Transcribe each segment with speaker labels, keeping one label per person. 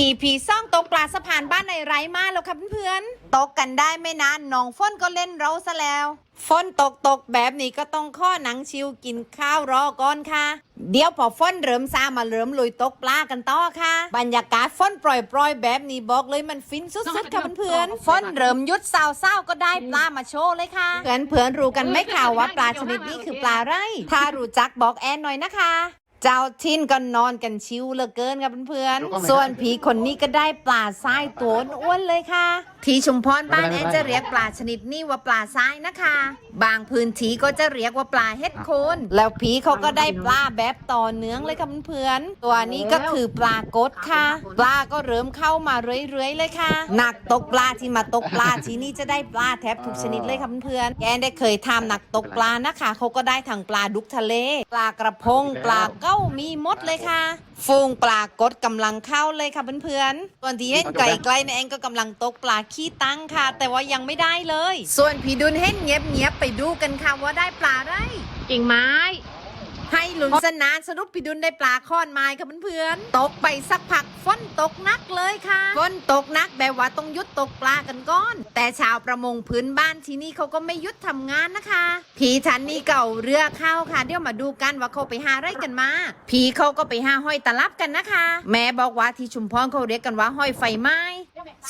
Speaker 1: EP ซ่องตกปลาสะพานบ้านในไร่มาแล้วค่ะเพื่อนๆ ตกกันได้ไม่นานน้องฝนก็เล่นเราซะแล้วฝนตกตกแบบนี้ก็ต้องข้อหนังชิวกินข้าวรอก่อนค่ะ เดี๋ยวพอฝนเริ่มซามาเริ่มลุยตกปลากันต่อค่ะ บรรยากาศฝนปล่อยๆแบบนี้บอกเลยมันฟินสุดๆค่ะเพื่อนๆฝนเริ่มยุดเศร้าๆก็ได้ปลามาโชว์เลยค่ะเพื่อนๆรู้กันไหมค่ะว่าปลาชนิดนี้คือปลาไรถ้ารู้จักบอกแอนหน่อยนะคะ เจ้าทินก็นอนกันชิวเหลือเกินค่ะเพื่อนๆ ส่วนผีคนนี้ก็ได้ปลาทรายตัวอ้วนเลยค่ะ ที่ชุมพรบ้านแอนจะเรียกปลาชนิดนี้ว่าปลาทรายนะคะ บางพื้นที่ก็จะเรียกว่าปลาเฮ็ดโคนแล้วผีเขาก็ได้ปลาแบบต่อเนื่องเลยค่ะเพื่อนๆ ตัวนี้ก็คือปลากดค่ะ ปลาก็เริ่มเข้ามาเรื่อยๆเลยค่ะ นักตกปลาที่มาตกปลาที่นี่จะได้ปลาแทบทุกชนิดเลยค่ะเพื่อนๆแกได้เคยทำนักตกปลานะคะเขาก็ได้ทั้งปลาดุกทะเล ปลากระพงปลาเก้ามีหมดเลยค่ะ ฟูงปลากดกำลังเข้าเลยค่ะเพื่อนๆส่วนที่เห็นไกลๆในเองก็กำลังตกปลาขี้ตั้งค่ะ แต่ว่ายังไม่ได้เลย ส่วนพี่ดุลเห็นเงียบๆไปดูกันค่ะว่าได้ปลาอะไร
Speaker 2: กิ่งไม้
Speaker 1: ให้ลุ้นสนานสนุกพี่ดุลได้ปลาค้อนไม้ค่ะเพื่อนๆตกไปสักพักฝนตกนักเลยค่ะฝนตกนักแบบว่าต้องยุดตกปลากันก่อน แต่ชาวประมงพื้นบ้านที่นี่เขาก็ไม่ยุดทำงานนะคะผีทันนี่เก่าเรือเข้าค่ะเดี๋ยวมาดูกันว่าเขาไปหาอะไรกันมาผีเขาก็ไปหาห้อยตะลับกันนะคะ แม่บอกว่าที่ชุมพรเขาเรียกกันว่าห้อยไฟไหม้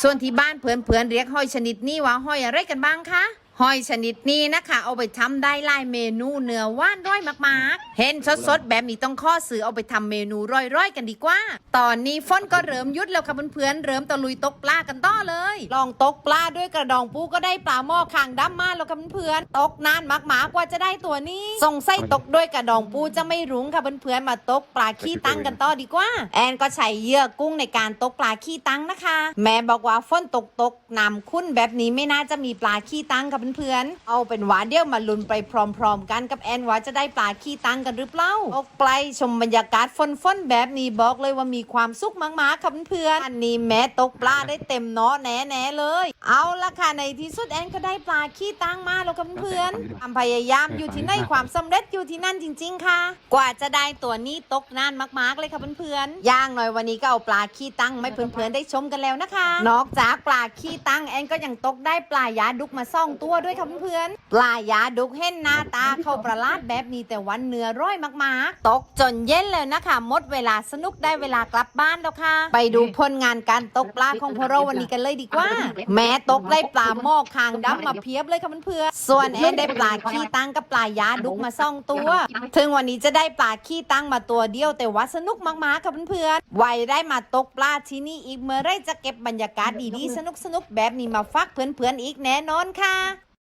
Speaker 1: ส่วนที่บ้านเพื่อนๆเรียกห้อยชนิดนี้ว่าห้อยอะไรกันบ้างคะ หอยชนิดนี้นะคะ เอาไปทำได้หลายเมนูเนื้อว่านร้อยมากๆ เห็นสดๆแบบนี้ต้องข้อซื้อเอาไปทำเมนูร้อยๆกันดีกว่า ตอนนี้ฝนก็เริ่มยุดแล้วค่ะเพื่อนๆเริ่มตะลุยตกปลากันต่อเลย ลองตกปลาด้วยกระดองปูก็ได้ปลาหม้อคางดำมาแล้วค่ะเพื่อนๆตกนานมากๆกว่าจะได้ตัวนี้สงสัยตกด้วยกระดองปูจะไม่รุ้งค่ะเพื่อนๆมาตกปลาขี้ตั้งกันต่อดีกว่า แอนก็ใช้เหยื่อกุ้งในการตกปลาขี้ตั้งนะคะ แม่บอกว่าฝนตกตกๆน้ำคุ้นแบบนี้ไม่น่าจะมีปลาขี้ตั้งค่ะเพื่อนๆ เอาเป็นว่าเดี๋ยวมาลุ้นไปพร้อม ๆ กันกับแอนว่าจะได้ปลาขี้ตังกันหรือเปล่าออกไปชมบรรยากาศฝนๆแบบนี้บอกเลยว่ามีความสุขมากๆค่ะเพื่อนๆอันนี้แม้ตกปลาได้เต็มเนาะแน่ๆเลย เอาละค่ะในที่สุดแอนก็ได้ปลาขี้ตังมาแล้วค่ะเพื่อนๆความพยายามอยู่ที่ไหนความสำเร็จอยู่ที่นั่นจริง ๆ ค่ะ กว่าจะได้ตัวนี้ตกนานมากๆเลยค่ะเพื่อนๆย่างหน่อยวันนี้ก็เอาปลาขี้ตังมาเพื่อนๆได้ชมกันแล้วนะคะ นอกจากปลาขี้ตังแอนก็ยังตกได้ปลายาดุกมาซ่องตัวด้วยค่ะเพื่อนๆปลายาดุกเห็นหน้าตาเข้าประหลาดแบบนี้แต่วันเนื้อร้อยมากๆ ตกจนเย็นเลยนะคะหมดเวลาสนุกได้เวลากลับบ้านแล้วค่ะ ไปดูผลงานการตกปลาของพวกเราวันนี้กันเลยดีกว่า แม้ตกได้ปลาหม้อคางดำมาเพียบเลยค่ะเพื่อนๆส่วนแอนได้ปลาขี้ตังกับปลายาดุกมาซ่องตัว ถึงวันนี้จะได้ปลาขี้ตังมาตัวเดียวแต่ว่าสนุกมากๆค่ะเพื่อนๆไว้ได้มาตกปลาที่นี่อีกเมื่อไรจะเก็บบรรยากาศดีๆสนุกๆแบบนี้มาฝากเพื่อนๆอีกแน่นอนค่ะ